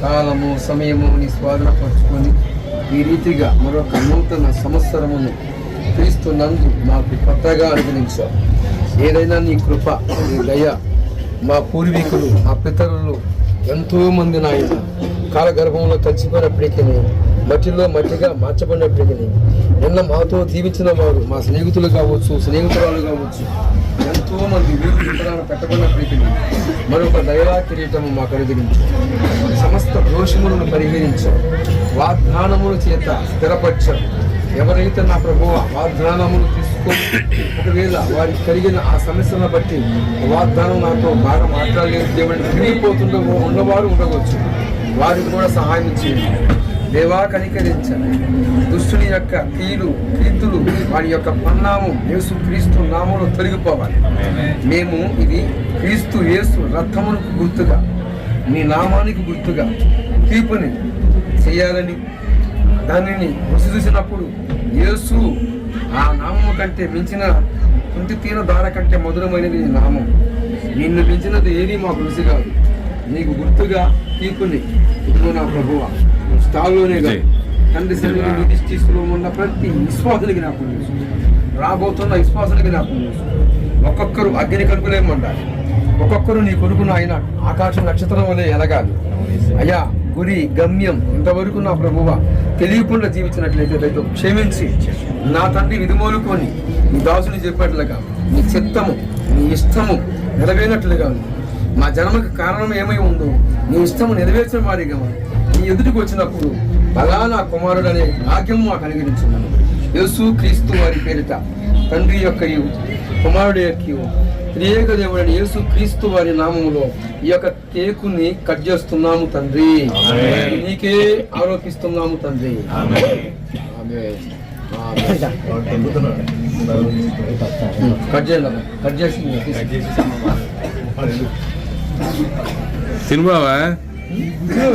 కాలము సమయము నీ స్వాధీనపరుచుకొని ఈ రీతిగా మరొక నూతన సంవత్సరమును క్రీస్తు నందు మాకు కొత్తగా అనుగ్రహించావు ఏదైనా నీ కృప నీ దయ మా పూర్వీకులు మా పితరులు ఎంతో మంది నాయన కాలగర్భంలో కలిసిపోయినప్పటికీ మట్టిలో మట్టిగా మార్చబడినప్పటికీ నిన్న మాతో దీవించిన వారు మా స్నేహితులు కావచ్చు స్నేహితురాలు కావచ్చు ఎంతో మంది వీరు పెట్టబడినప్పటికీ మరొక దైవా కిరీటము మాకు అనుగ్రహించు. సమస్త దోషములను పరిహరించు. వాగ్దానముల చేత స్థిరపరచు. ఎవరైతే నా ప్రభు వాగ్దానములు తీసుకొని ఒకవేళ వారికి కలిగిన ఆ సమస్యలను బట్టి వాగ్దానం నాతో బాగా మాట్లాడలేదు దేవుడిని విరిగిపోతుండో ఉన్నవారు ఉండవచ్చు. వారికి కూడా సహాయం చేయండి. దేవా కనికరించండి. దుష్టుని యొక్క కీలు కీర్తులు వారి యొక్క పన్నాము యేసు క్రీస్తు నామంలో తొలగిపోవాలి. మేము ఇది క్రీస్తు యేసు రథమునకు గుర్తుగా మీ నామానికి గుర్తుగా తీర్పుని చేయాలని దానిని రుచి చూసినప్పుడు యేసు ఆ నామము కంటే మించిన కుంటి తీన దార కంటే మధురమైనది నీ నామం. నిన్ను మించినది ఏది మాకు రుచి కాదు. నీకు గుర్తుగా తీర్పుని ఇదిగో నా ప్రభువ. స్థాయిలోనే కాదు. తండ్రి శరీరం యుధిష్ఠిస్తులో ఉన్న ప్రతి విశ్వాసులకి నాకు తెలుసు రాబోతున్న విశ్వాసులకి నాకు తెలుసు ఒక్కొక్కరు అగ్ని కనుకులేమంటారు ఒక్కొక్కరు నీ కొడుకును ఆయన ఆకాశ నక్షత్రం వలె ఎలగాలి అయ్యా గురి గమ్యం ఇంతవరకు నా ప్రభువ తెలియకుండా జీవించినట్లయితే దయతో క్షమించి నా తండ్రి విధిమోలుకొని నీ దాసుని చెప్పినట్లుగా నీ చిత్తము నీ ఇష్టము నెరవేరినట్లుగా. మా జన్మకు కారణం ఏమై ఉందో నీ ఇష్టము నెరవేర్చిన వారిగా. నీ ఎదుటికి వచ్చినప్పుడు బలా నా కుమారుడు అనే భాగ్యం మాకు అనుగ్రహించున్నాను. యేసు క్రీస్తు వారి పేరిట తండ్రి యొక్క కుమారుడు యొక్క త్రియేక దేవుడైన యేసు క్రీస్తు వారి నామములో ఈ యొక్క కేకుని కట్ చేస్తున్నాము తండ్రి. నీకే ఆరోపిస్తున్నాము తండ్రి. కట్ చేయాలి కట్ చేసి తిను 응? 그,